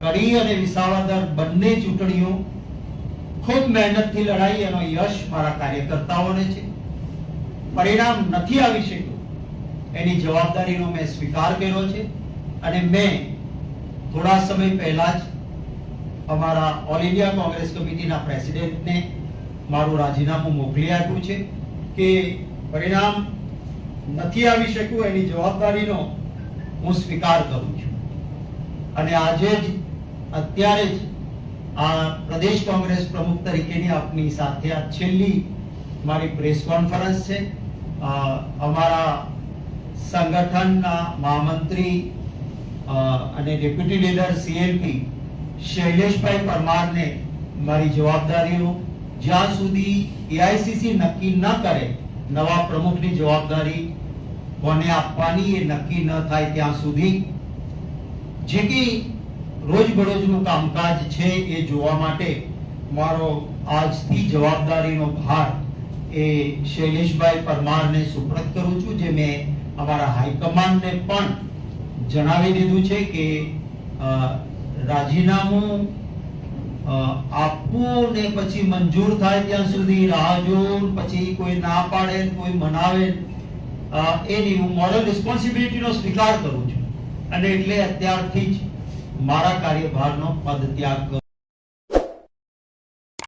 કડી અને વિસાવદર બંને ચૂંટણીઓ ખૂબ મહેનતથી લડાઈ એનો યશ મારા કાર્યકર્તાઓને છે. પરિણામ નથી આવી શક્યું. એની જવાબદારીનો મેં સ્વીકાર કર્યો છે અને મેં થોડા સમય પહેલા જ અમારા ઓલ ઇન્ડિયા કોંગ્રેસ કમિટીના પ્રેસિડેન્ટને મારું રાજીનામું મોકલી આપ્યું છે કે પરિણામ નથી આવી શક્યું, એની જવાબદારીનો હું સ્વીકાર કરું છું. અને આજે જ, અત્યારે જ આ પ્રદેશ કોંગ્રેસ પ્રમુખ તરીકેની આપની સાથે આ છેલ્લી મારી પ્રેસ કોન્ફરન્સ છે. અમારા સંગઠનના મહામંત્રી અને ડેપ્યુટી લીડર સીએલપી શૈલેષભાઈ પરમારને મારી જવાબદારીઓ, જ્યાં સુધી એઆઈસીસી નક્કી ન કરે, નવા પ્રમુખની જવાબદારી કોને આપવાની એ નક્કી ન થાય ત્યાં સુધી જે કંઈ રોજબરોજનું કામકાજ છે એ જોવા માટે મારો આજથી જવાબદારીનો ભાર એ શૈલેષભાઈ પરમારને સુપ્રત કરું છું, જે મેં અમારા હાઈકમાન્ડને પણ જણાવી દીધું છે કે રાજીનામું આપવું ને પછી મંજૂર થાય ત્યાં સુધી રાહ જોવું પછી કોઈ ના પાડે કોઈ મનાવે એની હું મોરલ રિસ્પોન્સિબિલિટીનો સ્વીકાર કરું છું. અને એટલે અત્યારથી જ મારા કાર્યભારનો પદ ત્યાગ